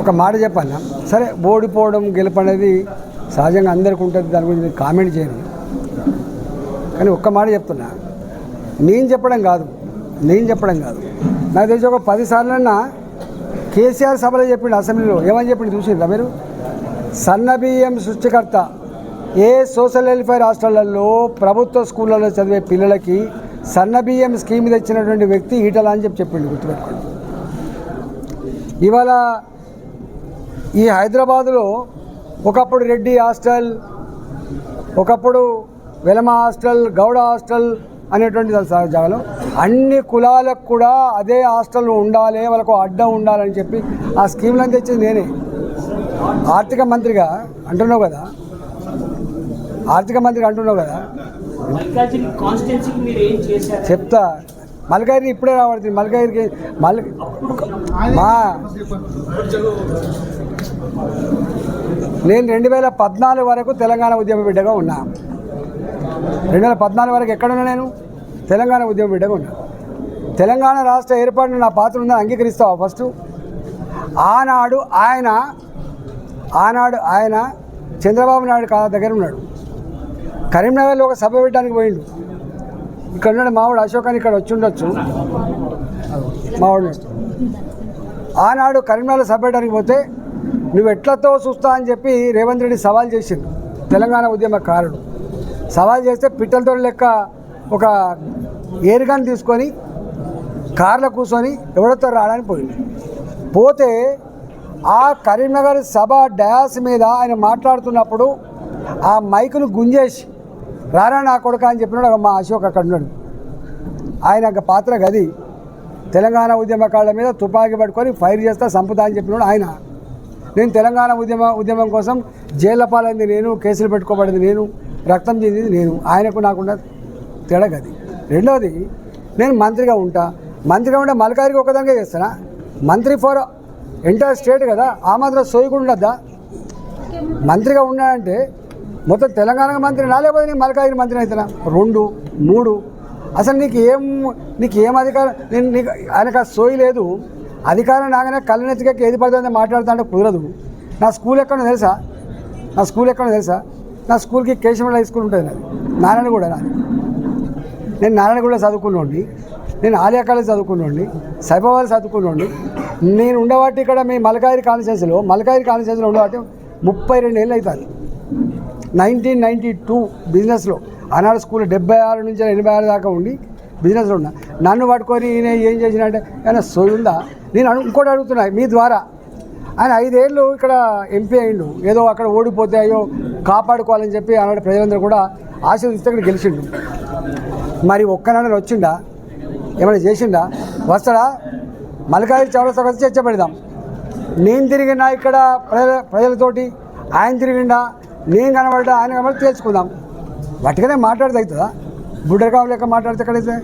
ఒక మాట చెప్పాను సరే ఓడిపోవడం గెలుపనేది సహజంగా అందరికీ ఉంటుంది దాని గురించి నేను కామెంట్ చేయను కానీ ఒక్క మాట చెప్తున్నా. నేను చెప్పడం కాదు. నేను చెప్పడం కాదు. నాకు తెలిసి ఒక పదిసార్లన్నా కేసీఆర్ సభలో చెప్పిండు అసెంబ్లీలో. ఏమని చెప్పిండు చూసిండ్రా మీరు? సన్న బియ్యం సృష్టికర్త ఏ సోషల్ వెల్ఫేర్ హాస్టళ్ళలో ప్రభుత్వ స్కూళ్ళలో చదివే పిల్లలకి సన్న బియ్యం స్కీమ్ తెచ్చినటువంటి వ్యక్తి ఈటల అని చెప్పి చెప్పిండు గుర్తుపెట్టుకోండి. ఇవాళ ఈ హైదరాబాదులో ఒకప్పుడు రెడ్డి హాస్టల్ ఒకప్పుడు వెలమ హాస్టల్ గౌడ హాస్టల్ అనేటువంటి జాగాలో అన్ని కులాలకు కూడా అదే హాస్టల్ ఉండాలి వాళ్ళకు అడ్డం ఉండాలని చెప్పి ఆ స్కీమ్లను తెచ్చింది నేనే. ఆర్థిక మంత్రిగా అంటున్నావు కదా? ఆర్థిక మంత్రిగా అంటున్నావు కదా? చెప్తా. మల్కాగిరి ఇప్పుడే రాబడుతుంది. మల్కాగిరికి మల్ మా నేను రెండు వేల పద్నాలుగు వరకు తెలంగాణ ఉద్యమ బిడ్డగా ఉన్నా. రెండు వేల పద్నాలుగు వరకు ఎక్కడున్నా నేను? తెలంగాణ ఉద్యమ బిడ్డగా ఉన్నా. తెలంగాణ రాష్ట్ర ఏర్పాటును నా పాత్ర ఉందని అంగీకరిస్తావా ఫస్ట్? ఆనాడు ఆయన ఆనాడు ఆయన చంద్రబాబు నాయుడు కా దగ్గర ఉన్నాడు. కరీంనగర్లో ఒక సభ పెట్టడానికి పోయిండు. ఇక్కడ ఉన్నాడు మావాడు అశోక్ అని ఇక్కడ వచ్చి ఉండొచ్చు. మావాడు. ఆనాడు కరీంనగర్ సభ పెట్టడానికి పోతే నువ్వు ఎట్లతో చూస్తా అని చెప్పి రేవంత్ రెడ్డి సవాల్ చేసిండు. తెలంగాణ ఉద్యమకారుడు సవాల్ చేస్తే పిట్టలతో లెక్క ఒక ఏరుగాని తీసుకొని కార్లో కూర్చొని ఎవడతో రావడానికి పోయింది పోతే ఆ కరీంనగర్ సభ డ్యాస్ మీద ఆయన మాట్లాడుతున్నప్పుడు ఆ మైకును గుంజేసి రారా నా కొడుక అని చెప్పినాడు మా అశోక్ అక్కడ ఉన్నాడు. ఆయన యొక్క పాత్ర గది. తెలంగాణ ఉద్యమకాళ్ళ మీద తుపాకీ పట్టుకొని ఫైర్ చేస్తా సంపుతా అని చెప్పినాడు ఆయన. నేను తెలంగాణ ఉద్యమ ఉద్యమం కోసం జైళ్ళ పాలైంది నేను కేసులు పెట్టుకోబడింది నేను రక్తం చెందింది నేను. ఆయనకు నాకున్న తేడా గది. రెండవది నేను మంత్రిగా ఉంటా. మంత్రిగా ఉంటే మలకారికి ఒకదానిగా చేస్తానా? మంత్రి ఫర్ ఎంటైర్ స్టేట్ కదా ఆ మాత్రం సోయి కూడా ఉండద్దా మంత్రిగా ఉన్నాడంటే మొత్తం తెలంగాణ మంత్రి నా లేకపోతే నేను మలకాగిరి మంత్రి అవుతున్నా రెండు మూడు. అసలు నీకు ఏం నీకు ఏం అధికారం? నేను నీకు ఆయనకు సోయి లేదు. అధికారం రాగానే కళ్ళనెత్తికి ఏది పడుతుందని మాట్లాడుతా అంటే కుదరదు. నా స్కూల్ ఎక్కడో తెలుసా? నా స్కూల్ ఎక్కడో తెలుసా? నా స్కూల్కి కేశవరావు హై స్కూల్ ఉంటుంది నాది. నారాయణ కూడా నాది. నేను నారాయణగూడ చదువుకున్నోండి నేను ఆలియా కాలేజ్ చదువుకున్నోండి సైబాబాద్ చదువుకున్నోండి నేను ఉండవాటి ఇక్కడ మీ మలకాయిరి కాన్స్టిట్యూన్సీలో మలకాయిరి కాన్స్టిట్యూన్సీలో ఉండబట్టి ముప్పై రెండు ఏళ్ళు అవుతుంది. నైన్టీన్ నైంటీ టూ బిజినెస్లో ఆనాడు స్కూల్ డెబ్బై ఆరు నుంచి ఎనభై ఆరు దాకా ఉండి బిజినెస్లో ఉన్నా. నన్ను పట్టుకొని ఈయన ఏం చేసినంటే ఆయన సోయి ఉందా? నేను అడు- ఇంకోటి అడుగుతున్నా మీ ద్వారా. ఆయన ఐదేళ్ళు ఇక్కడ ఎంపీ అయిండు. ఏదో అక్కడ ఓడిపోతే అయ్యో కాపాడుకోవాలని చెప్పి ఆనాడు ప్రజలందరూ కూడా ఆశీర్వదిస్తే ఇక్కడ గెలిచిండు. మరి ఒక్కనాడు వచ్చిండా? ఏమైనా చేసిండా? వస్తాడా? మలకాయి చౌరస్తా వచ్చి చర్చ పెడదాం. నేను తిరిగినా ఇక్కడ ప్రజల ప్రజలతోటి ఆయన తిరిగిండా? నేను కనబడ్డా ఆయన కనబడి తెలుసుకుందాం. వాటికనే మాట్లాడితే అవుతుందా బుడ్డరకావు లెక్క మాట్లాడితే ఎక్కడైతే?